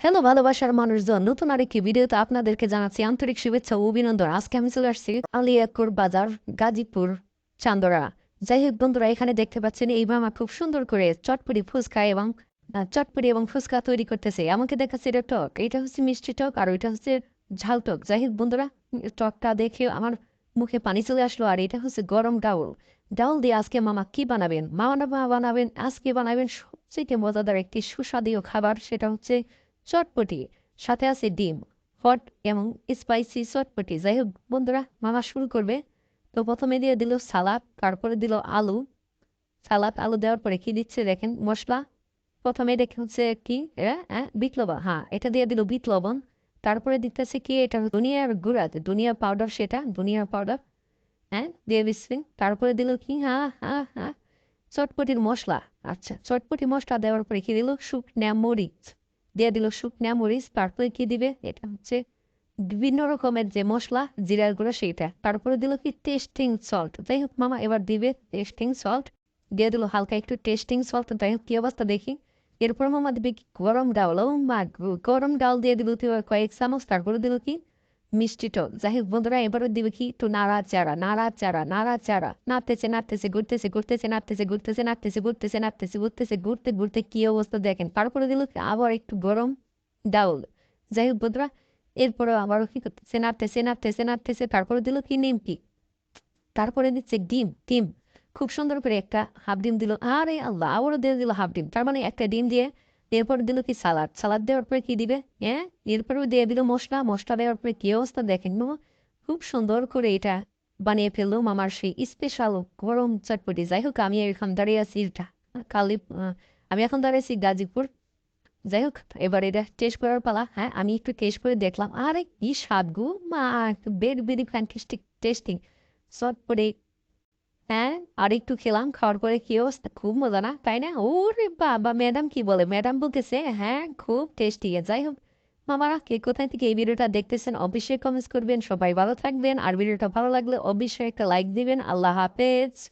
Hello ভালোবাসার মানুষজন নতুন আরেকটি ভিডিওতে আপনাদেরকে জানাচ্ছি আন্তরিক শুভেচ্ছা ও অভিনন্দন। আজকে আমি চলে আসছি আলিয়াকুর বাজার গাজীপুর চান্দরা। যাই হোক বন্ধুরা এখানে দেখতে পাচ্ছেন এই মামা খুব সুন্দর করে চটপটি ফুচকা এবং আহ, চটপটি এবং ফুচকা তৈরি করতেছে। আমাকে দেখাচ্ছে এটা টক এটা হচ্ছে মিষ্টি টক আর ওইটা হচ্ছে ঝাল টক। যাই হোক বন্ধুরা টকটা দেখে আমার মুখে পানি চলে আসলো আর এটা হচ্ছে গরম ডাউল। ডাউল দিয়ে আজকে মামা কি বানাবেন? মামা বানাবেন আজকে বানাবেন সবচেয়ে মজাদার একটি সুস্বাদীয় খাবার সেটা হচ্ছে চটপটি, সাথে আছে ডিম, হট এবং স্পাইসি চটপটি। যাই হোক বন্ধুরা, মামা শুরু করবে। তো প্রথমে দিয়ে দিল সালাদ, তারপরে দিল আলু। সালাদ, আলু দেওয়ার পরে কি দিচ্ছে দেখেন? মশলা। প্রথমে দেখে কি? বিট লবণ। হ্যাঁ এটা দিয়ে দিল বিট লবণ। তারপরে দিতেছে কি? এটা দুনিয়ার গুঁড়া দুনিয়া পাউডার সেটা দুনিয়ার পাউডার। হ্যাঁ দিয়ে দিচ্ছে। তারপরে দিল কি? হ্যাঁ হ্যাঁ হ্যাঁ চটপটির মশলা। আচ্ছা চটপটি মশলা দেওয়ার পরে কি দিল? শুকনা মরিচ। দিয়ে দিল শুকনা মরিচ, তারপরে কি দিবে? এটা হচ্ছে বিভিন্ন রকমের যে মশলা, জিরার গুঁড়া, সেইটা। তারপরে দিল কি? টেস্টিং সল্ট যাই হোক, মামা এবার দিবে টেস্টিং সল্ট দিয়ে দিল হালকা একটু টেস্টিং সল্ট যাই হোক, কি অবস্থা দেখি। এরপর মামা দিবে কি? গরম ডাল। ও মা গরম ডাল দিয়ে দিল কয়েক চামচ। তারপরে দিল কি? মিষ্টি টক যাই হোক বন্ধুরা এবারে দিবে কি একটু নাড়া চারা নাড়া চারা নাড়া চারা নাড়তেছে নাড়তেছে ঘুরতেছে ঘুরতেছে নাড়তেছে ঘুরতেছে নাড়তেছে ঘুরতেছে নাড়তেছে ঘুরতেছে ঘুরতে ঘুরতে কি অবস্থা দেখেন তারপরে দিল আবার একটু গরম ডাউল যাই হোক বন্ধুরা এরপরে আবারও কি করতেছে নাড়তেছে নাড়তেছে নাড়তেছে তারপরে দিল কি নিমকি তারপরে দিচ্ছে ডিম ডিম খুব সুন্দর করে একটা হাফ ডিম দিল আরে আল্লাহ আবারও দিয়ে দিল হাফ ডিম তার মানে একটা ডিম দিয়ে এরপর দিল কি সালাদ? সালাদ দেওয়ার পরে কি দিবে? হ্যাঁ? এরপরেও দিয়ে দিল মশলা। মশলা দেওয়ার পরে কি অবস্থা দেখেন খুব সুন্দর করে এটা বানিয়ে ফেলল মামার সেই স্পেশাল গরম চটপটি। যাই হোক, আমি এখন দাঁড়িয়ে আছি এটা, কালি আমি এখন দাঁড়িয়ে আছি গাজীপুর। যাই হোক, এবার এটা টেস্ট করার পালা। হ্যাঁ আমি একটু টেস্ট করে দেখলাম। আরে কি স্বাদ গো মা বেড বেরি ফ্যান্টাস্টিক টেস্টিং চটপটি হ্যাঁ আর একটু খেলাম, খাওয়ার পরে কি অবস্থা? খুব মজা না? তাই না? ওরে বাবা, ম্যাডাম কি বলে? ম্যাডাম বলতেছে হ্যাঁ খুব টেস্টি যাই হোক। মামারা, কে কোথায় থেকে এই ভিডিওটা দেখতেছেন, অবশ্যই কমেন্টস করবেন। সবাই ভালো থাকবেন। আর ভিডিওটা ভালো লাগলে অবশ্যই একটা লাইক দিবেন। আল্লাহ হাফেজ।